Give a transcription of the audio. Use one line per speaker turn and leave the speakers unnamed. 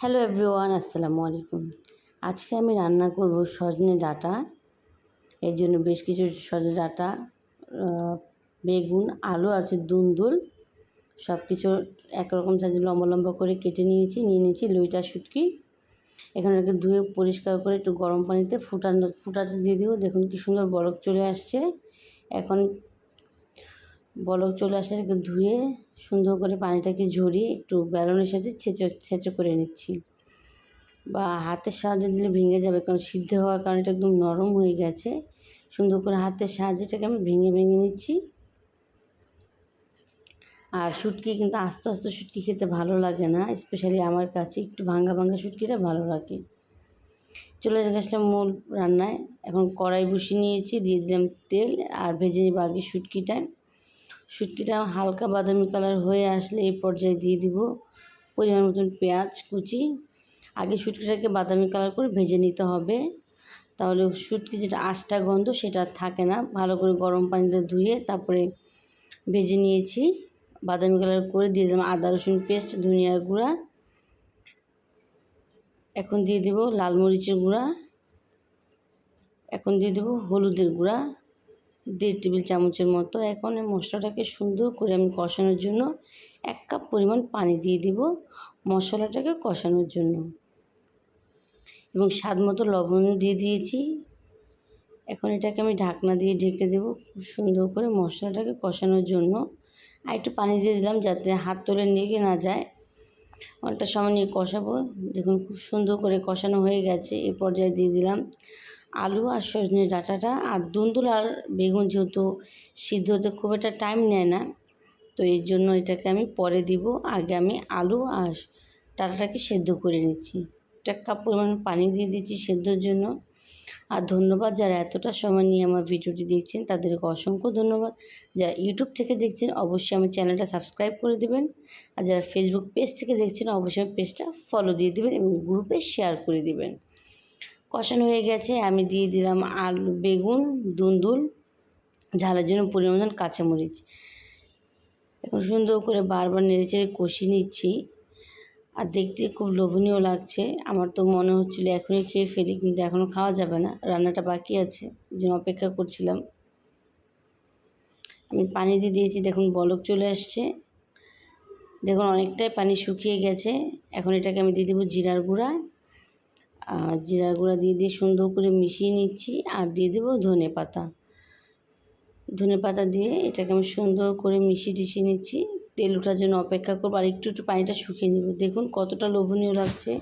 Hello everyone, আসসালামু আলাইকুম। আজকে আমি রান্না করব সজনে ডাঁটা। এর জন্য বেশ কিছু সজনে ডাঁটা বেগুন, আলু আর হচ্ছে দুন্দুল সব কিছু একরকম সাইজে লম্বা লম্বা করে কেটে নিয়েছি, নিয়ে নিয়েছি লইটা শুটকি। এখানে ধুয়ে পরিষ্কার করে একটু গরম পানিতে ফুটানো, ফুটাতে দিয়ে দিব। দেখুন কি সুন্দর বরফ চলে আসছে। এখন বলক চলে আসলে ধুয়ে সুন্দর করে পানিটাকে ঝরিয়ে একটু বেলনের সাথে ছেঁচো ছেঁচো করে নিচ্ছি। বা হাতের সাহায্যে দিলে ভেঙে যাবে, কারণ সিদ্ধ হওয়ার কারণে এটা একদম নরম হয়ে গেছে। সুন্দর করে হাতের সাহায্যে এটাকে আমি ভেঙে ভেঙে নিচ্ছি। আর শুটকি কিন্তু আস্তে আস্তে শুটকি খেতে ভালো লাগে না, স্পেশালি আমার কাছে একটু ভাঙ্গা ভাঙ্গা শুটকিটা ভালো লাগে। চলে গেছিলাম মূল রান্নায় এখন কড়াই বসিয়ে নিয়েছি, দিয়ে দিলাম তেল আর ভেজে নিব আগে শুটকিটা। শুটকিটা হালকা বাদামি কালার হয়ে আসলে এই পর্যায়ে দিয়ে দিব পরিমাণ মতন পেঁয়াজ, কুচি। আগে শুটকিটাকে বাদামি কালার করে ভেজে নিতে হবে। তাহলে শুটকি যেটা আষ্টা গন্ধ সেটা থাকে না। ভালো করে গরম পানিতে ধুয়ে তারপরে ভেজে নিয়েছি। বাদামি কালার করে দিয়ে দিলাম আদা, রসুন পেস্ট, ধনিয়ার গুঁড়া। এখন দিয়ে দেব লাল মরিচের গুঁড়া। এখন দিয়ে দেবো হলুদের গুঁড়া। দেড় টেবিল চামচের মতো এখন এই মশলাটাকে সুন্দর করে আমি কষানোর জন্য এক কাপ পরিমাণ পানি দিয়ে দিব মশলাটাকে কষানোর জন্য। এবং স্বাদ মতো লবণ দিয়ে দিয়েছি। এখন এটাকে আমি ঢাকনা দিয়ে ঢেকে দেবো খুব সুন্দর করে মশলাটাকে কষানোর জন্য। আর একটু পানি দিয়ে দিলাম যাতে হাত তোলে লেগে না যায়। অনেকটা সময় নিয়ে কষাবো। দেখুন খুব সুন্দর করে কষানো হয়ে গেছে। এ পর্যায়ে দিয়ে দিলাম আলু আর সজনে ডাঁটাটা আর দুন্দুল আর বেগুন যেহেতু সিদ্ধ হতে খুব একটা টাইম নেয় না, তো এর জন্য এটাকে আমি পরে দিব। আগে আমি আলু আর ডাঁটাটাকে সেদ্ধ করে নিচ্ছি। একটা কাপ পরিমাণ পানি দিয়ে দিচ্ছি সেদ্ধর জন্য। আর ধন্যবাদ যারা এতটা সময় নিয়ে আমার ভিডিওটি দেখছেন, তাদেরকে অসংখ্য ধন্যবাদ। যারা ইউটিউব থেকে দেখছেন, অবশ্যই আমার চ্যানেলটা সাবস্ক্রাইব করে দেবেন। আর যারা ফেসবুক পেজ থেকে দেখছেন, অবশ্যই পেজটা ফলো দিয়ে দেবেন এবং গ্রুপে শেয়ার করে দেবেন। কষানো হয়ে গেছে। আমি দিয়ে দিলাম আলু, বেগুন, দুন্দুল, ঝালের জন্য পরিমাণ কাঁচামরিচ। এখন সুন্দর করে বারবার নেড়েচেড়ে কষিয়ে নিচ্ছি। আর দেখতে খুব লোভনীয় লাগছে। আমার তো মনে হচ্ছিল এখনই খেয়ে ফেলি, কিন্তু এখনও খাওয়া যাবে না। রান্নাটা বাকি আছে জন্য অপেক্ষা করছিলাম। আমি পানি দিয়ে দিয়েছি, দেখুন বলক চলে আসছে। দেখুন অনেকটাই পানি শুকিয়ে গেছে। এখন এটাকে আমি দিয়ে দেবো জিরার গুঁড়া। আর জিরা গুঁড়া দিয়ে দিয়ে সুন্দর করে মিশিয়ে নিচ্ছি আর দিয়ে দেবো ধনে পাতা। ধনে পাতা দিয়ে এটাকে আমি সুন্দর করে মিশিয়ে টিশিয়ে নিচ্ছি। তেল ওঠার জন্য অপেক্ষা করব আর একটু একটু পানিটা শুকিয়ে নেব। দেখুন কতটা লোভনীয় লাগছে।